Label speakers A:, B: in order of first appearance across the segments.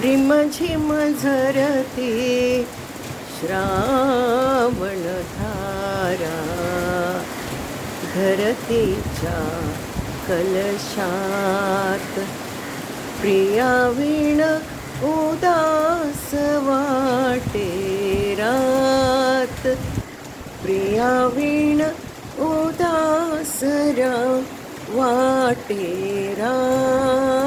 A: रिमझिम झरते श्रावण धारा घरतेच्या कलशात. प्रिया विण उदास वाटे रात. प्रिया विण उदास रा वाटे रात.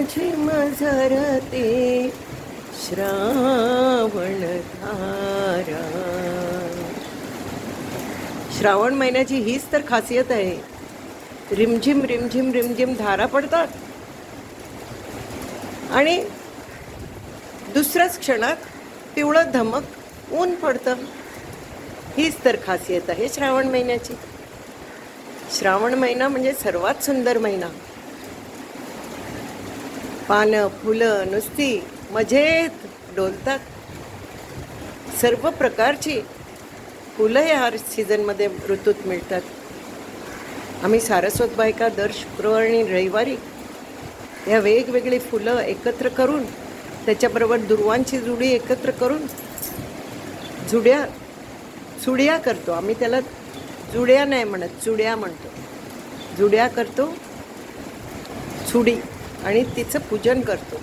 A: रिमझिम ते श्रावण धारा. श्रावण महिन्याची हीच तर खासियत आहे. रिमझिम रिमझिम रिमझिम धारा पडतात. आणि दुसऱ्याच क्षणात पिवळं धमक ऊन पडतं. हीच तर खासियत आहे श्रावण महिन्याची. श्रावण महिना म्हणजे सर्वात सुंदर महिना. पानं फुलं नुसती मजेत डोलतात. सर्व प्रकारची फुलं या सीझनमध्ये ऋतूत मिळतात. आम्ही सारस्वत बायका दर शुक्रवार आणि रविवारी या वेगवेगळी फुलं एकत्र करून त्याच्याबरोबर दुर्वांची जुडी एकत्र करून जुड्या चुड्या करतो. आम्ही त्याला जुड्या नाही म्हणत चुड्या म्हणतो. जुड्या करतो चुडी आणि तिचं पूजन करतो.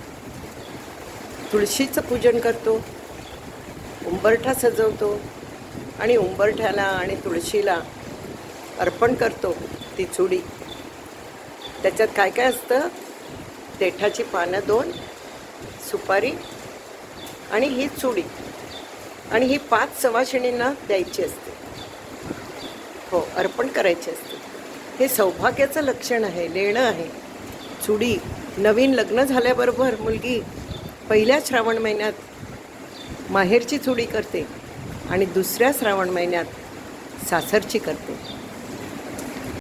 A: तुळशीचं पूजन करतो. उंबरठा सजवतो आणि उंबरठ्याला आणि तुळशीला अर्पण करतो ती चुडी. त्याच्यात काय काय असतं? देठाची पानं दोन सुपारी आणि ही चुडी. आणि ही पाच सवाशिणींना द्यायची असते. हो अर्पण करायची असते. हे सौभाग्याचं लक्षण आहे लेणं आहे. चुडी नवीन लग्न झाल्याबरोबर मुलगी पहिल्या श्रावण महिन्यात माहेरची चुडी करते आणि दुसऱ्या श्रावण महिन्यात सासरची करते.